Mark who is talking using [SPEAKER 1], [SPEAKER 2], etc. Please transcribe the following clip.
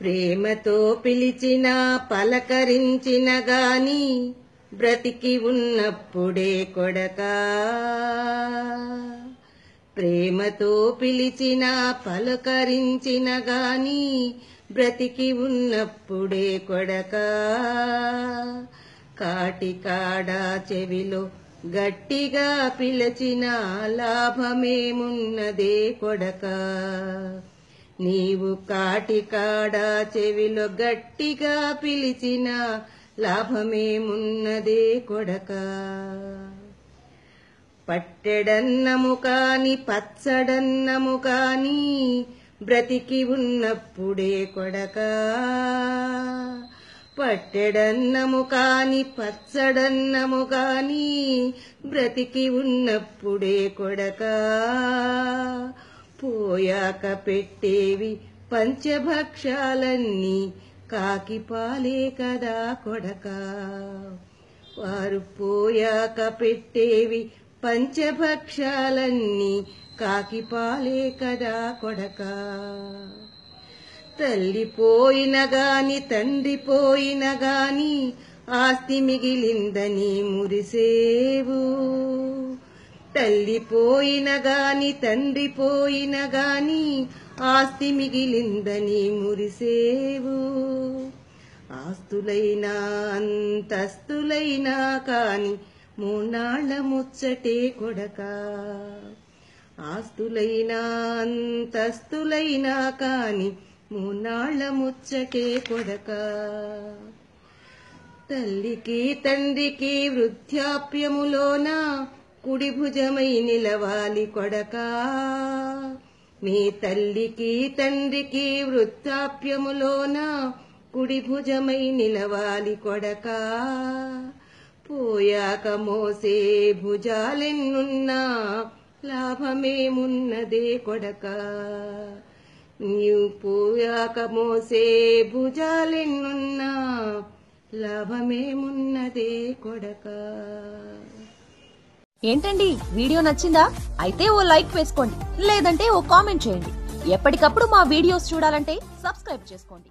[SPEAKER 1] ప్రేమతో పిలిచిన పలకరించిన గాని బ్రతికి ఉన్నప్పుడే కొడక. ప్రేమతో పిలిచిన పలకరించిన గాని బ్రతికి ఉన్నప్పుడే కొడక. కాటి కాడా చెవిలో గట్టిగా పిలచిన లాభమేమున్నదే కొడక? నీవు కాటికాడా చెవిలో గట్టిగా పిలిచిన లాభమేమున్నదే కొడక? పట్టెడన్నము కాని పచ్చడన్నము కాని బ్రతికి ఉన్నప్పుడే కొడకా? పట్టెడన్నము కాని పచ్చడన్నము కాని బ్రతికి ఉన్నప్పుడే కొడక. పోయాక పెట్టేవి పంచభక్షాలన్నీ కాకి పాలే కదా కొడక. వారు పోయాక పెట్టేవి పంచభక్షాలన్నీ కాకి పాలే కదా కొడక. తల్లి పోయిన గాని తండ్రి పోయిన గాని ఆస్తి మిగిలిందని మురిసేవు. తల్లి పోయిన గాని తండ్రి పోయిన గాని ఆస్తి మిగిలిందని మురిసేవు. ఆస్తులైనా అంతస్తులైనా కాని మూనాళ్ళ ముచ్చటే కొడక. ఆస్తులైనా అంతస్తులైనా కాని మూనాళ్ళ ముచ్చకే కొడక. తల్లికి తండ్రికి వృద్ధాప్యములోన కుడి భుజమై నిలవాలి కొడక. మీ తల్లికి తండ్రికి వృద్ధాప్యములోన కుడి భుజమై నిలవాలి కొడక. పోయాక మోసే భుజాలెన్నున్నా లాభమేమున్నదే కొడకా. పోయాక మోసే భుజాలెన్నున్నా లాభమేమున్నదే కొడక.
[SPEAKER 2] ఏంటండి? వీడియో నచ్చిందా? అయితే ఓ లైక్ వేసుకోండి లేదంటే ఓ కామెంట్ చేయండి. ఎప్పటికప్పుడు మా వీడియోస్ చూడాలంటే సబ్స్క్రైబ్ చేసుకోండి.